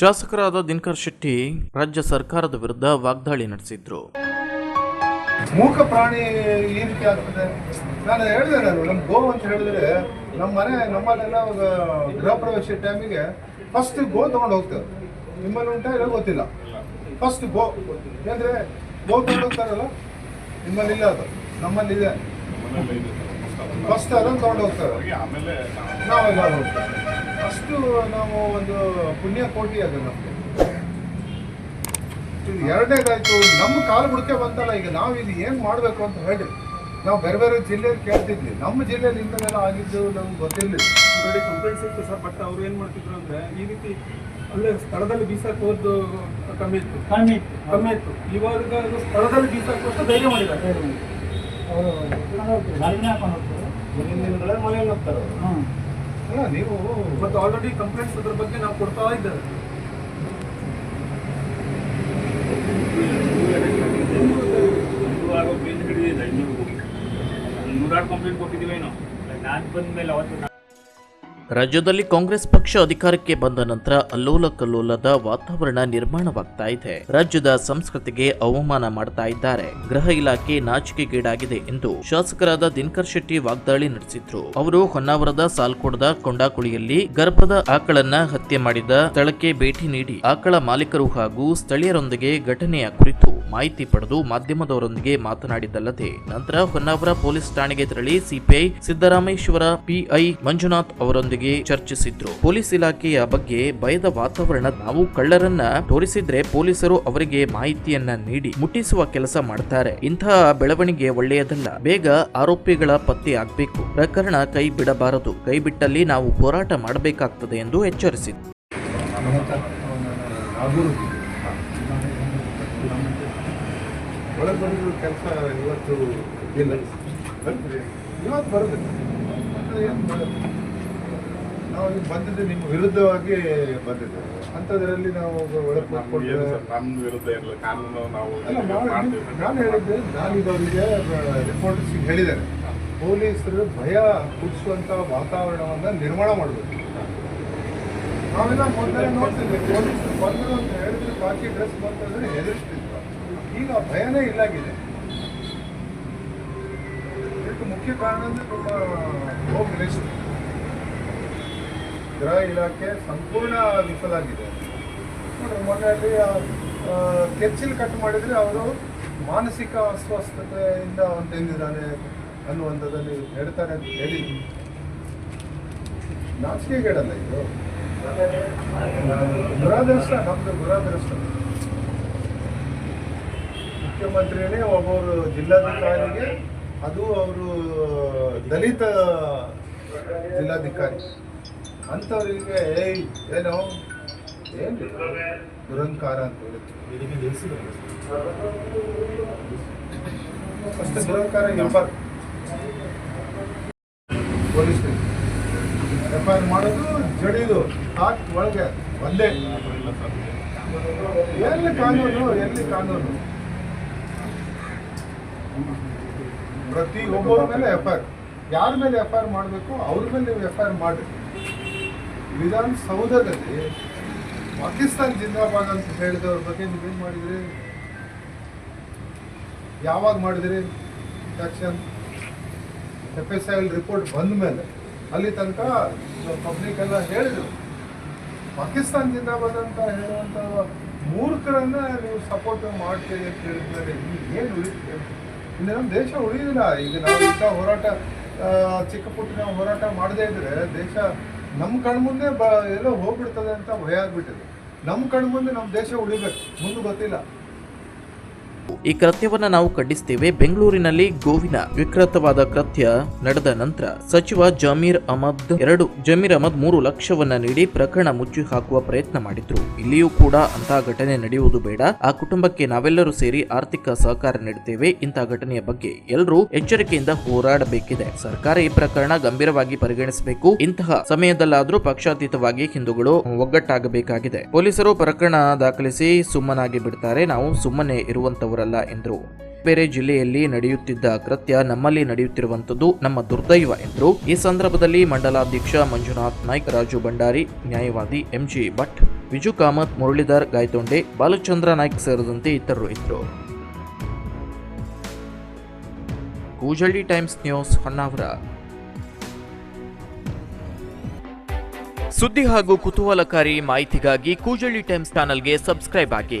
ಶಾಸಕರಾದ ದಿನಕರ್ ಶೆಟ್ಟಿ ರಾಜ್ಯ ಸರ್ಕಾರದ ವಿರುದ್ಧ ವಾಗ್ದಾಳಿ ನಡೆಸಿದ್ರು. ಮೂಕ ಪ್ರಾಣಿ ಈ ರೀತಿ ಆಗ್ತದೆ? ನಾನು ಹೇಳಿದೆ ನಮ್ಮ ಗೋ ಅಂತ ಹೇಳಿದ್ರೆ ನಮ್ಮ ಮನೆ, ನಮ್ಮಲ್ಲೆಲ್ಲ ಗೃಹ ಪ್ರವೇಶ ಟೈಮಿಗೆ ಫಸ್ಟ್ ಗೋ ತಗೊಂಡು ಹೋಗ್ತೇವೆ. ನಿಮ್ಮಲ್ಲಿ ಉಂಟಾ ಇಲ್ಲ ಗೊತ್ತಿಲ್ಲ? First go. ಅಂದ್ರೆ ಗೋ ತಗೊಂಡು ಹೋಗ್ತಾರಲ್ಲ? ನಿಮ್ಮಲ್ಲಿ ಇಲ್ಲ ಅದು. ನಮ್ಮಲ್ಲಿ ಇದೆ. ಫಸ್ಟ್ ಅದನ್ನು ತಗೊಂಡು ಹೋಗ್ತಾರೆ. ನಾವೆಲ್ಲ ಹೋಗ್ತೇವೆ. ಅಷ್ಟು ನಾವು ಒಂದು ಪುಣ್ಯ ಕೋಟಿ ಅದು ನಮಗೆ. ಇದು ಎರಡನೇದಾಯ್ತು ನಮ್ಮ ಕಾಲು ಹುಡುಕೆ ಬಂತಲ್ಲ ಈಗ ನಾವು ಇದು ಏನು ಮಾಡಬೇಕು ಅಂತ ಹೇಳಿ. ನಾವು ಬೇರೆ ಬೇರೆ ಜಿಲ್ಲೆಯಲ್ಲಿ ಕೇಳ್ತಿದ್ವಿ. ನಮ್ಮ ಜಿಲ್ಲೆಯಲ್ಲಿ ಇಂಥದ್ದೆಲ್ಲ ಆಗಿದ್ದು ನಮ್ಗೆ ಗೊತ್ತಿರಲಿಲ್ಲ. ಆಲ್ರೆಡಿ ಕಂಪ್ಲೇಂಟ್ಸ್ ಇತ್ತು ಸರ್ ಬಟ್ ಅವ್ರು ಏನು ಮಾಡ್ತಿದ್ರು ಅಂದರೆ ಈ ರೀತಿ ಅಲ್ಲೇ ಸ್ಥಳದಲ್ಲಿ ಬೀಸಕ್ಕೆ ಹೋದ್ದು ಕಮ್ಮಿ ಇತ್ತು. ಕಮ್ಮಿ ಇತ್ತು. ಕಮ್ಮಿ ಇತ್ತು. ಇವಾಗ ಅದು ಸ್ಥಳದಲ್ಲಿ ಬೀಸಕ್ಕೆ ಧೈರ್ಯ ಮಾಡಿದ್ದಾರೆ. ಹ್ಞೂ ಅಲ್ಲ ನೀವು ಮತ್ತೆ ಆಲ್ರೆಡಿ ಕಂಪ್ಲೇಂಟ್ಸ್ ಬಗ್ಗೆ ನಾವು ಕೊಡ್ತಾ ಇದ್ದಾರೆ ಹಿಡಿದಿದೆ ನೀವು ನೂರಾರು ಕಂಪ್ಲೇಂಟ್ ಕೊಟ್ಟಿದ್ದೀವಿ ನಾನು ಬಂದ ಮೇಲೆ ಅವತ್ತು ರಾಜ್ಯದಲ್ಲಿ ಕಾಂಗ್ರೆಸ್ ಪಕ್ಷ ಅಧಿಕಾರಕ್ಕೆ ಬಂದ ನಂತರ ಅಲ್ಲೋಲ ಕಲ್ಲೋಲದ ವಾತಾವರಣ ನಿರ್ಮಾಣವಾಗ್ತಾ ಇದೆ. ರಾಜ್ಯದ ಸಂಸ್ಕೃತಿಗೆ ಅವಮಾನ ಮಾಡ್ತಾ ಇದ್ದಾರೆ. ಗೃಹ ಇಲಾಖೆ ನಾಚಿಕೆಗೀಡಾಗಿದೆ ಎಂದು ಶಾಸಕರಾದ ದಿನಕರ್ ಶೆಟ್ಟಿ ವಾಗ್ದಾಳಿ ನಡೆಸಿದ್ರು. ಅವರು ಹೊನ್ನಾವರದ ಸಾಲ್ಕೋಡದ ಕೊಂಡಾಕುಳಿಯಲ್ಲಿ ಗರ್ಭದ ಆಕಳನ್ನ ಹತ್ಯೆ ಮಾಡಿದ ಸ್ಥಳಕ್ಕೆ ಭೇಟಿ ನೀಡಿ ಆಕಳ ಮಾಲೀಕರು ಹಾಗೂ ಸ್ಥಳೀಯರೊಂದಿಗೆ ಘಟನೆಯ ಕುರಿತು ಮಾಹಿತಿ ಪಡೆದು ಮಾಧ್ಯಮದವರೊಂದಿಗೆ ಮಾತನಾಡಿದ್ದಲ್ಲದೆ, ನಂತರ ಹೊನ್ನಾವರ ಪೊಲೀಸ್ ಠಾಣೆಗೆ ತೆರಳಿ ಸಿಪಿಐ ಸಿದ್ದರಾಮೇಶ್ವರ ಪಿಐ ಮಂಜುನಾಥ್ ಅವರೊಂದಿಗೆ ಚರ್ಚಿಸಿದ್ರು. ಪೊಲೀಸ್ ಇಲಾಖೆಯ ಬಗ್ಗೆ ಭಯದ ವಾತಾವರಣ ನಾವು ಕಳ್ಳರನ್ನ ತೋರಿಸಿದ್ರೆ ಪೊಲೀಸರು ಅವರಿಗೆ ಮಾಹಿತಿಯನ್ನ ನೀಡಿ ಮುಟ್ಟಿಸುವ ಕೆಲಸ ಮಾಡ್ತಾರೆ. ಇಂತಹ ಬೆಳವಣಿಗೆ ಒಳ್ಳೆಯದಲ್ಲ. ಬೇಗ ಆರೋಪಿಗಳ ಪತ್ತೆ ಆಗ್ಬೇಕು. ಪ್ರಕರಣ ಕೈ ಬಿಡಬಾರದು. ಕೈ ಬಿಟ್ಟಲ್ಲಿ ನಾವು ಹೋರಾಟ ಮಾಡಬೇಕಾಗ್ತದೆ ಎಂದು ಎಚ್ಚರಿಸಿದ್ರು. ಕೆಲಸ ಇವತ್ತು ಇಲ್ಲ. ಇವತ್ತು ಬರುತ್ತೆ? ನಾವು ಇಲ್ಲಿ ಬಂದಿದ್ದು ನಿಮ್ಮ ವಿರುದ್ಧವಾಗಿ ಬಂದಿದ್ದೇವೆ ಅಂಥದ್ರಲ್ಲಿ ನಾವು ನಮ್ಮ ವಿರುದ್ಧ ಇರಲ್ಲ. ಕಾನೂನು ನಾವು ನಾನು ಹೇಳಿದ್ದೆ ನಾನು ಇದವರಿಗೆ ರಿಪೋರ್ಟರ್ಸಿಗೆ ಹೇಳಿದ್ದೇನೆ ಪೊಲೀಸರು ಭಯ ಹುಟ್ಟಿಸುವಂಥ ವಾತಾವರಣವನ್ನು ನಿರ್ಮಾಣ ಮಾಡಬೇಕು. ನಾವೆಲ್ಲ ಮೊದಲೇ ನೋಡ್ತಿದ್ವಿ ಪೊಲೀಸರು ಬಂದರು ಅಂತ ಹೇಳಿದ್ರೆ ಬಾಕಿ ಡ್ರೆಸ್ ಬಂತಂದ್ರೆ ಹೆದರಿಸ್ತಿದ್ರು. ಈಗ ಭಯನೇ ಇಲ್ಲಾಗಿದೆ. ಇದಕ್ಕೆ ಮುಖ್ಯ ಕಾರಣ ಅಂದರೆ ನಮ್ಮ ಹೋಮ್ ಮಿನಿಸ್ಟರ್. ಗೃಹ ಇಲಾಖೆ ಸಂಪೂರ್ಣ ವಿಫಲಾಗಿದೆ ನೋಡ್ರಿ, ಮೊನ್ನೆ ಕೆಚ್ಚಿಲ್ ಕಟ್ ಮಾಡಿದ್ರೆ ಅವರು ಮಾನಸಿಕ ಅಸ್ವಸ್ಥತೆಯಿಂದ ಅವನು ತಿಂದಿದ್ದಾನೆ ಅನ್ನುವಂಥದ್ದಲ್ಲಿ ಹೇಳ್ತಾರೆ ಅಂತ ಹೇಳಿ ನಾಚಿಕೆಗೇಡಲ್ಲ ಇದು. ದುರಾದೃಷ್ಟ, ನಮ್ದು ದುರಾದೃಷ್ಟ. ಮುಖ್ಯಮಂತ್ರಿನೇ ಒಬ್ಬರು ಜಿಲ್ಲಾಧಿಕಾರಿಗೆ, ಅದು ಅವರು ದಲಿತ ಜಿಲ್ಲಾಧಿಕಾರಿ. ಅಂಥವ್ರಿಗೆ ಏಯ್ ಏನೋ? ಏನು ದುರಂಕಾರ ಅಂತ ಹೇಳಿ ಅಷ್ಟು ದುರಂಕಾರ ಇರ್ಬಾರ್ದು ಪೊಲೀಸ್ ಎಫ್ ಐ ಆರ್ ಮಾಡೋದು ಜಡಿಯೋದು ಹಾಕಿ ಒಳಗೆ ಒಂದೇ ಎಲ್ಲಿ ಕಾನೂನು ಎಲ್ಲಿ ಕಾನೂನು? ಪ್ರತಿ ಒಬ್ಬರ ಮೇಲೆ ಎಫ್ ಐ ಆರ್ ಯಾರ ಮೇಲೆ ಎಫ್ ಐ ಆರ್ ಮಾಡಬೇಕು ಅವ್ರ ಮೇಲೆ ನೀವು ಎಫ್ ಐ ಆರ್ ಮಾಡಿ ವಿಧಾನಸೌಧದಲ್ಲಿ ಪಾಕಿಸ್ತಾನ್ ಜಿಂದಾಬಾದ್ ಅಂತ ಹೇಳಿದವ್ರ ಬಗ್ಗೆ ನೀವೇನು ಮಾಡಿದ್ರಿ? ಯಾವಾಗ ಮಾಡಿದ್ರಿ? ಎಫ್ ಎಸ್ ಐ ರಿಪೋರ್ಟ್ ಬಂದ ಮೇಲೆ ಅಲ್ಲಿ ತನಕ ಪಬ್ಲಿಕ್ ಎಲ್ಲ ಹೇಳಿದ್ರು. ಪಾಕಿಸ್ತಾನ್ ಜಿಂದಾಬಾದ್ ಅಂತ ಹೇಳುವಂಥ ಮೂರ್ಖರನ್ನ ನೀವು ಸಪೋರ್ಟ್ ಮಾಡ್ತೀರಿ ಅಂತ ಹೇಳಿದ್ಮೇಲೆ ಏನು ಉಳಿತು ಇನ್ನು ನಮ್ಮ ದೇಶ ಉಳಿಯೋದಿಲ್ಲ ಈಗ ನಾವು ಇಂಥ ಹೋರಾಟ ಚಿಕ್ಕ ಪುಟ್ಟ ನಾವು ಹೋರಾಟ ಮಾಡದೇ ಇದ್ರೆ ದೇಶ ನಮ್ಮ ಕಣ್ಮುಂದೆ ಬ ಎಲ್ಲೋ ಹೋಗ್ಬಿಡ್ತದೆ ಅಂತ ಭಯ ಆಗ್ಬಿಟ್ಟಿದೆ. ನಮ್ಮ ಕಣ್ಮುಂದೆ ನಮ್ಮ ದೇಶ ಉಳಿಬೇಕು. ಮುಂದೆ ಗೊತ್ತಿಲ್ಲ. ಈ ಕೃತ್ಯವನ್ನ ನಾವು ಖಂಡಿಸ್ತೇವೆ. ಬೆಂಗಳೂರಿನಲ್ಲಿ ಗೋವಿನ ವಿಕೃತವಾದ ಕೃತ್ಯ ನಡೆದ ನಂತರ ಸಚಿವ ಜಮೀರ್ ಅಹಮದ್ ಎರಡು, ಜಮೀರ್ ಅಹಮದ್ ಮೂರು ಲಕ್ಷವನ್ನ ನೀಡಿ ಪ್ರಕರಣ ಮುಚ್ಚಿ ಹಾಕುವ ಪ್ರಯತ್ನ ಮಾಡಿದ್ರು. ಇಲ್ಲಿಯೂ ಕೂಡ ಅಂತಹ ಘಟನೆ ನಡೆಯುವುದು ಬೇಡ. ಆ ಕುಟುಂಬಕ್ಕೆ ನಾವೆಲ್ಲರೂ ಸೇರಿ ಆರ್ಥಿಕ ಸಹಕಾರ ನೀಡುತ್ತೇವೆ ಇಂತಹ ಘಟನೆಯ ಬಗ್ಗೆ ಎಲ್ಲರೂ ಎಚ್ಚರಿಕೆಯಿಂದ ಹೋರಾಡಬೇಕಿದೆ. ಸರ್ಕಾರ ಈ ಪ್ರಕರಣ ಗಂಭೀರವಾಗಿ ಪರಿಗಣಿಸಬೇಕು. ಇಂತಹ ಸಮಯದಲ್ಲಾದರೂ ಪಕ್ಷಾತೀತವಾಗಿ ಹಿಂದೂಗಳು ಒಗ್ಗಟ್ಟಾಗಬೇಕಾಗಿದೆ. ಪೊಲೀಸರು ಪ್ರಕರಣ ದಾಖಲಿಸಿ ಸುಮ್ಮನಾಗಿ ಬಿಡ್ತಾರೆ. ನಾವು ಸುಮ್ಮನೆ ಇರುವಂತವರಲ್ಲ ಸೇರಿದವರಲ್ಲ ಎಂದರು. ಬೇರೆ ಜಿಲ್ಲೆಯಲ್ಲಿ ನಡೆಯುತ್ತಿದ್ದ ಕೃತ್ಯ ನಮ್ಮಲ್ಲಿ ನಡೆಯುತ್ತಿರುವಂಥದ್ದು ನಮ್ಮ ದುರ್ದೈವ ಎಂದರು. ಈ ಸಂದರ್ಭದಲ್ಲಿ ಮಂಡಲಾಧ್ಯಕ್ಷ ಮಂಜುನಾಥ್ ನಾಯ್ಕ್, ರಾಜು ಭಂಡಾರಿ, ನ್ಯಾಯವಾದಿ ಎಂಜಿ ಭಟ್, ವಿಜು ಕಾಮತ್, ಮುರಳೀಧರ್ ಗಾಯತೊಂಡೆ, ಬಾಲಚಂದ್ರ ನಾಯ್ಕ್ ಸೇರಿದಂತೆ ಇತರರು ಇದ್ದರು. Koojalli Times News, Honnavar. ಸುದ್ದಿ ಹಾಗೂ ಕುತೂಹಲಕಾರಿ ಮಾಹಿತಿಗಾಗಿ ಕೂಜಳ್ಳಿ ಟೈಮ್ಸ್ ಚಾನಲ್ಗೆ ಸಬ್ಸ್ಕ್ರೈಬ್ ಆಗಿ.